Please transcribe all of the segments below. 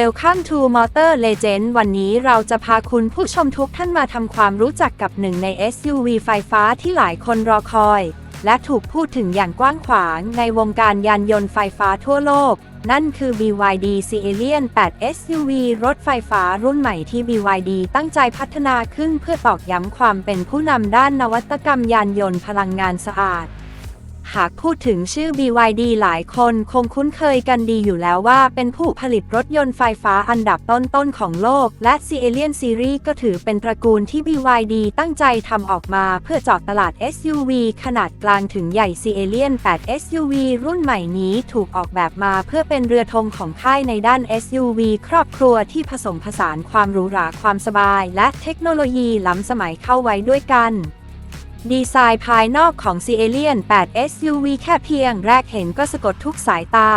Welcome to Motor Legend วันนี้เราจะพาคุณผู้ชมทุกท่านมาทำความรู้จักกับหนึ่งใน SUV ไฟฟ้าที่หลายคนรอคอย และถูกพูดถึงอย่างกว้างขวางในวงการยานยนต์ไฟฟ้าทั่วโลก นั่นคือ BYD Ceelion 8 SUV รถไฟฟ้ารุ่นใหม่ที่ BYD ตั้งใจพัฒนาขึ้นเพื่อตอกย้ำความเป็นผู้นำด้านนวัตกรรมยานยนต์พลังงานสะอาด หากพูดถึงชื่อ BYD หลายคนคงคุ้นเคยกันดีอยู่แล้วว่าเป็นผู้ผลิตรถยนต์ไฟฟ้าอันดับต้นๆของโลก และ c e l i o n Series ก็ถือเป็นตระกูลที่ BYD ตั้งใจทำออกมาเพื่อเจาะตลาด SUV ขนาดกลางถึงใหญ่ c e l i o n 8 SUV รุ่นใหม่นี้ถูกออกแบบมาเพื่อเป็นเรือธงของค่ายในด้าน SUV ครอบครัวที่ผสมผสานความหรูหราความสบาย และเทคโนโลยีล้ำสมัยเข้าไว้ด้วยกัน ดีไซน์ภายนอกของ c e l i o n 8 SUV แค่เพียงแรกเห็นก็สะกดทุกสายตา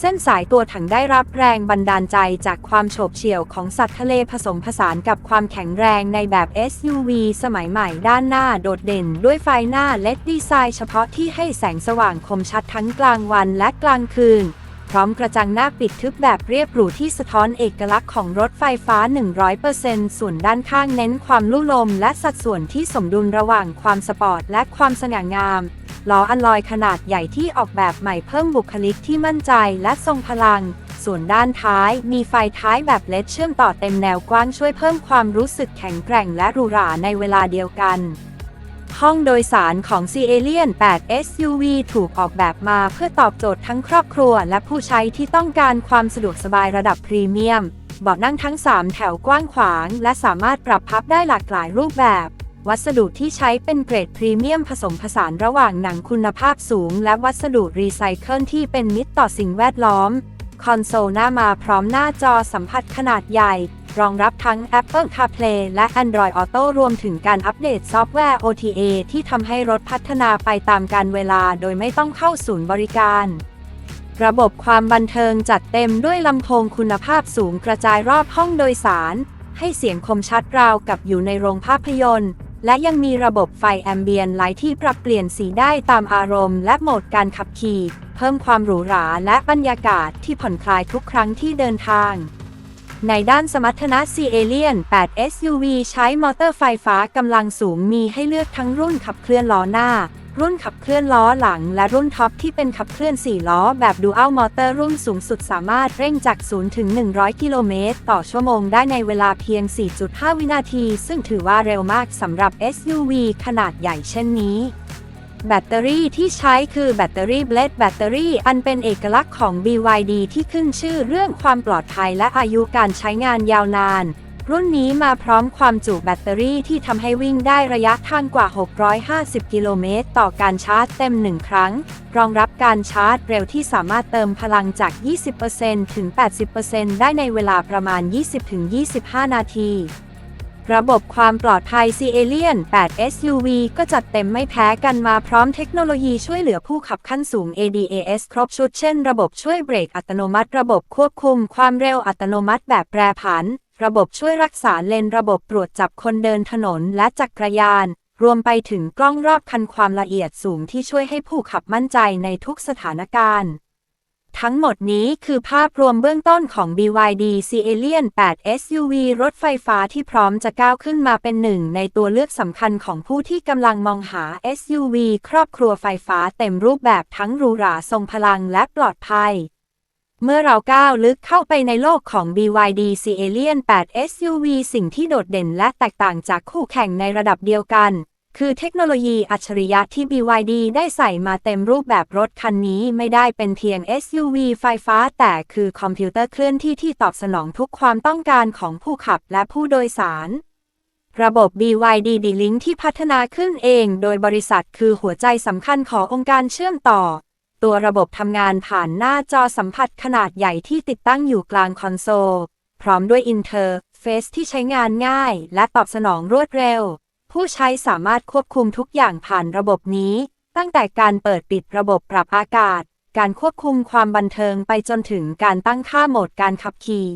เส้นสายตัวถังได้รับแรงบันดาลใจจากความโฉบเฉี่ยวของสัตว์ทะเลผสมผสานกับความแข็งแรงในแบบ SUV สมัยใหม่ด้านหน้าโดดเด่นด้วยไฟหน้าเลดดีไซน์เฉพาะที่ให้แสงสว่างคมชัดทั้งกลางวันและกลางคืน พร้อมกระจังหน้าปิดทึบแบบเรียบหรูที่สะท้อนเอกลักษณ์ของรถไฟฟ้า 100%ส่วนด้านข้างเน้นความลุ่ลม และสัดส่วนที่สมดุลระหว่างความสปอร์ตและความสง่างามล้ออัลลอยขนาดใหญ่ที่ออกแบบใหม่เพิ่มบุคลิกที่มั่นใจและทรงพลัง ส่วนด้านท้ายมีไฟท้ายแบบเลดเชื่อมต่อเต็มแนวกว้างช่วยเพิ่มความรู้สึกแข็งแกร่งและหรูหราในเวลาเดียวกัน ห้องโดยสารของ c e l i o n 8 SUV ถูกออกแบบมาเพื่อตอบโจทย์ทั้งครอบครัวและผู้ใช้ที่ต้องการความสะดวกสบายระดับพรีเมียมเบาะนั่งทั้ง 3 แถวกว้างขวาง และสามารถปรับพับได้หลากหลายรูปแบบ วัสดุที่ใช้เป็นเกรดพรีเมียมผสมผสานระหว่างหนังคุณภาพสูง และวัสดุรีไซเคิลที่เป็นมิตรต่อสิ่งแวดล้อม คอนโซลหน้ามาพร้อมหน้าจอสัมผัสขนาดใหญ่ รองรับทั้ง Apple CarPlay และ Android Auto รวมถึงการอัปเดตซอฟต์แวร์ OTA ที่ทำให้รถพัฒนาไปตามกาลเวลาโดยไม่ต้องเข้าศูนย์บริการ ระบบความบันเทิงจัดเต็มด้วยลำโพงคุณภาพสูงกระจายรอบห้องโดยสาร ให้เสียงคมชัดราวกับอยู่ในโรงภาพยนตร์ และยังมีระบบไฟแอมเบียนไลท์ที่ปรับเปลี่ยนสีได้ตามอารมณ์ และโหมดการขับขี่ เพิ่มความหรูหราและบรรยากาศที่ผ่อนคลายทุกครั้งที่เดินทาง ในด้านสมรรถนะ c e l i o n 8 SUV ใช้มอเตอร์ไฟฟ้ากำลังสูงมีให้เลือกทั้งรุ่นขับเคลื่อนล้อหน้า รุ่นขับเคลื่อนล้อหลัง และรุ่นท็อปที่เป็นขับเคลื่อน 4 ล้อ แบบ Dual Motor รุ่นสูงสุดสามารถเร่งจาก 0 ถึง 100 กิโลเมตร ต่อชั่วโมงได้ในเวลาเพียง 4.5 วินาที ซึ่งถือว่าเร็วมากสำหรับ SUV ขนาดใหญ่เช่นนี้ แบตเตอรี่ที่ใช้คือแบตเตอรี่เบลดแบตเตอรี่อันเป็นเอกลักษณ์ของ BYD ที่ขึ้นชื่อเรื่องความปลอดภัยและอายุการใช้งานยาวนาน รุ่นนี้มาพร้อมความจุแบตเตอรี่ที่ทำให้วิ่งได้ระยะทางกว่า 650 กิโลเมตรต่อการชาร์จเต็ม 1 ครั้ง รองรับการชาร์จเร็วที่สามารถเติมพลังจาก 20%ถึง 80%ได้ในเวลาประมาณ 20-25 นาที ระบบความปลอดภัย c e l i o n 8 SUV ก็จัดเต็มไม่แพ้กันมาพร้อมเทคโนโลยีช่วยเหลือผู้ขับขั้นสูง ADAS ครบชุดเช่นระบบช่วยเบรกอัตโนมัติ ระบบควบคุมความเร็วอัตโนมัติแบบแปรผัน ระบบช่วยรักษาเลน ระบบตรวจจับคนเดินถนนและจักรยาน รวมไปถึงกล้องรอบคันความละเอียดสูงที่ช่วยให้ผู้ขับมั่นใจในทุกสถานการณ์ ทั้งหมดนี้คือภาพรวมเบื้องต้นของ BYD c e l i o n 8 SUV รถไฟฟ้าที่พร้อมจะก้าวขึ้นมาเป็นหนึ่งในตัวเลือกสำคัญของผู้ที่กำลังมองหา SUV ครอบครัวไฟฟ้าเต็มรูปแบบทั้งหรูหราทรงพลังและปลอดภัย เมื่อเราก้าวลึกเข้าไปในโลกของ BYD c e l i o n 8 SUV สิ่งที่โดดเด่นและแตกต่างจากคู่แข่งในระดับเดียวกัน คือเทคโนโลยีอัจฉริยะที่ BYD ได้ใส่มาเต็มรูปแบบรถคันนี้ไม่ได้เป็นเพียง SUV ไฟฟ้า แต่คือคอมพิวเตอร์เคลื่อนที่ที่ตอบสนองทุกความต้องการของผู้ขับและผู้โดยสาร ระบบ BYD D-Link ที่พัฒนาขึ้นเองโดยบริษัทคือหัวใจสำคัญขององค์การเชื่อมต่อ ตัวระบบทำงานผ่านหน้าจอสัมผัสขนาดใหญ่ที่ติดตั้งอยู่กลางคอนโซล พร้อมด้วยอินเทอร์เฟซที่ใช้งานง่าย และตอบสนองรวดเร็ว ผู้ใช้สามารถควบคุมทุกอย่างผ่านระบบนี้ ตั้งแต่การเปิดปิดระบบปรับอากาศ การควบคุมความบันเทิงไปจนถึงการตั้งค่าโหมดการขับขี่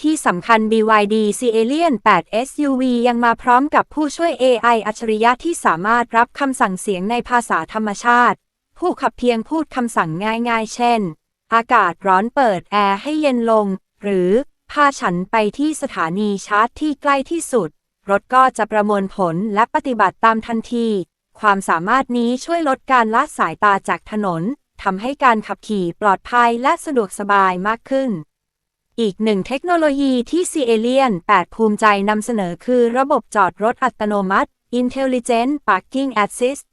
ที่สำคัญ BYD c e l i o n 8 SUV ยังมาพร้อมกับผู้ช่วย AI อัจฉริยะที่สามารถรับคำสั่งเสียงในภาษาธรรมชาติ ผู้ขับเพียงพูดคำสั่งง่ายๆ เช่น อากาศร้อนเปิดแอร์ให้เย็นลง หรือ พาฉันไปที่สถานีชาร์จที่ใกล้ที่สุด รถก็จะประมวลผลและปฏิบัติตามทันที ความสามารถนี้ช่วยลดการละสายตาจากถนนทำให้การขับขี่ปลอดภัยและสะดวกสบายมากขึ้น อีกหนึ่งเทคโนโลยีที่ c a l i e n 8ภูมิใจนำเสนอคือระบบจอดรถอัตโนมัติ Intelligent Parking Assist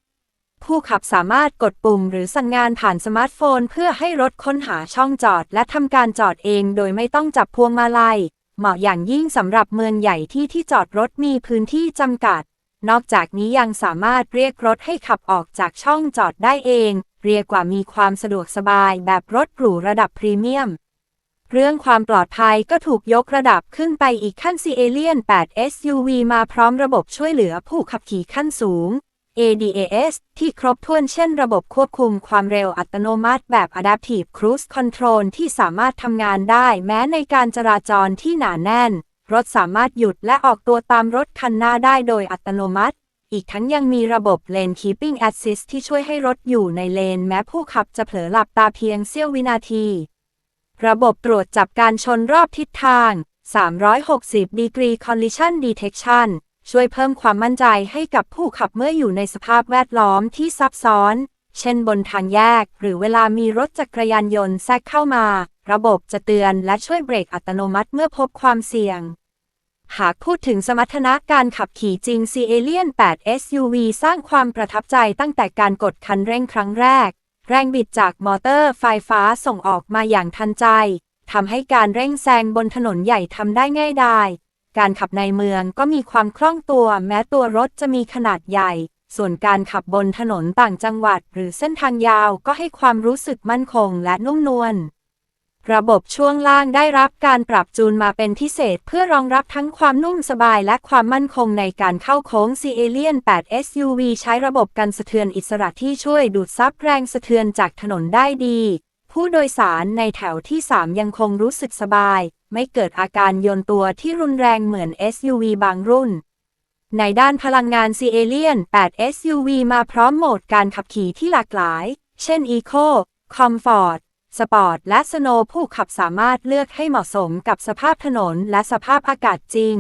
ผู้ขับสามารถกดปุ่มหรือสั่งงานผ่านสมาร์ทโฟน เพื่อให้รถค้นหาช่องจอดและทำการจอดเองโดยไม่ต้องจับพวงมาลัย เหมาะอย่างยิ่งสำหรับเมืองใหญ่ที่ที่จอดรถมีพื้นที่จำกัด นอกจากนี้ยังสามารถเรียกรถให้ขับออกจากช่องจอดได้เอง เรียกว่ามีความสะดวกสบายแบบรถหรูระดับพรีเมียม เรื่องความปลอดภัยก็ถูกยกระดับขึ้นไปอีกขั้น c a l i e n 8 SUV มาพร้อมระบบช่วยเหลือผู้ขับขี่ขั้นสูง ADAS ที่ครบถ้วนเช่นระบบควบคุมความเร็วอัตโนมัติแบบ Adaptive Cruise Control ที่สามารถทำงานได้แม้ในการจราจรที่หนาแน่น รถสามารถหยุดและออกตัวตามรถคันหน้าได้โดยอัตโนมัติ อีกทั้งยังมีระบบ Lane Keeping Assist ที่ช่วยให้รถอยู่ในเลน แม้ผู้ขับจะเผลอหลับตาเพียงเสี้ยววินาที ระบบตรวจจับการชนรอบทิศทาง 360 degree collision detection ช่วยเพิ่มความมั่นใจให้กับผู้ขับเมื่ออยู่ในสภาพแวดล้อมที่ซับซ้อน เช่นบนทางแยก หรือเวลามีรถจักรยานยนต์แทรกเข้ามา ระบบจะเตือนและช่วยเบรกอัตโนมัติเมื่อพบความเสี่ยง หากพูดถึงสมรรถนะการขับขี่จริง c a l i e n 8 SUV สร้างความประทับใจตั้งแต่การกดคันเร่งครั้งแรก แรงบิดจากมอเตอร์ไฟฟ้าส่งออกมาอย่างทันใจทำให้การเร่งแซงบนถนนใหญ่ทำได้ง่ายดาย การขับในเมืองก็มีความคล่องตัวแม้ตัวรถจะมีขนาดใหญ่ ส่วนการขับบนถนนต่างจังหวัด หรือเส้นทางยาวก็ให้ความรู้สึกมั่นคงและนุ่มนวลระบบช่วงล่างได้รับการปรับจูนมาเป็นพิเศษเพื่อรองรับทั้งความนุ่มสบายและความมั่นคงในการเข้าโค้ง c a l i e n 8 SUV ใช้ระบบกันสะเทือนอิสระที่ช่วยดูดซับแรงสะเทือนจากถนนได้ดี ผู้โดยสารในแถวที่ 3 ยังคงรู้สึกสบาย ไม่เกิดอาการโยนตัวที่รุนแรงเหมือน SUV บางรุ่น ในด้านพลังงาน c a l i e n 8 SUV มาพร้อมโหมดการขับขี่ที่หลากหลาย เช่น Eco Comfort สปอร์ตและสโนว์ผู้ขับสามารถเลือกให้เหมาะสมกับสภาพถนนและสภาพอากาศจริง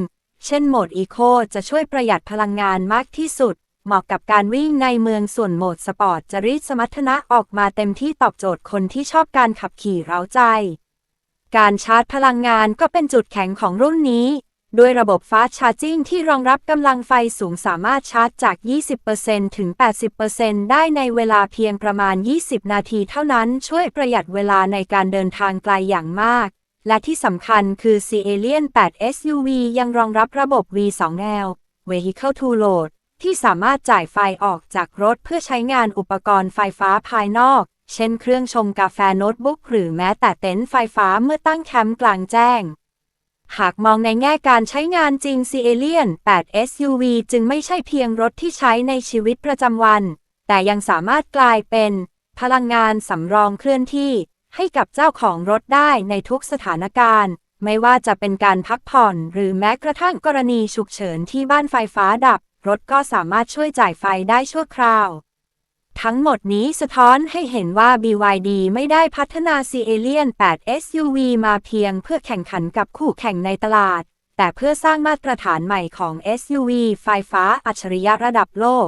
เช่นโหมด Eco จะช่วยประหยัดพลังงานมากที่สุด เหมาะกับการวิ่งในเมืองส่วนโหมดสปอร์ตจะรีดสมรรถนะออกมาเต็มที่ตอบโจทย์คนที่ชอบการขับขี่เร้าใจ การชาร์จพลังงานก็เป็นจุดแข็งของรุ่นนี้ ด้วยระบบ Fast Charging ที่รองรับกำลังไฟสูงสามารถชาร์จจาก 20%ถึง 80%ได้ในเวลาเพียงประมาณ 20 นาทีเท่านั้นช่วยประหยัดเวลาในการเดินทางไกลอย่างมาก และที่สำคัญคือ c a l i e n 8 SUV ยังรองรับระบบ V2L Vehicle to Load ที่สามารถจ่ายไฟออกจากรถเพื่อใช้งานอุปกรณ์ไฟฟ้าภายนอก เช่นเครื่องชงกาแฟโน้ตบุ๊กหรือแม้แต่เต็นท์ไฟฟ้าเมื่อตั้งแคมป์กลางแจ้ง หากมองในแง่การใช้งานจริง c a l i e n 8 SUV จึงไม่ใช่เพียงรถที่ใช้ในชีวิตประจำวัน แต่ยังสามารถกลายเป็น พลังงานสำรองเคลื่อนที่ ให้กับเจ้าของรถได้ในทุกสถานการณ์ ไม่ว่าจะเป็นการพักผ่อนหรือแม้กระทั่งกรณีฉุกเฉินที่บ้านไฟฟ้าดับ รถก็สามารถช่วยจ่ายไฟได้ชั่วคราว ทั้งหมดนี้สะท้อนให้เห็นว่า BYD ไม่ได้พัฒนา c a l i e n 8 SUV มาเพียงเพื่อแข่งขันกับคู่แข่งในตลาด แต่เพื่อสร้างมาตรฐานใหม่ของ SUV ไฟฟ้าอัจฉริยะระดับโลก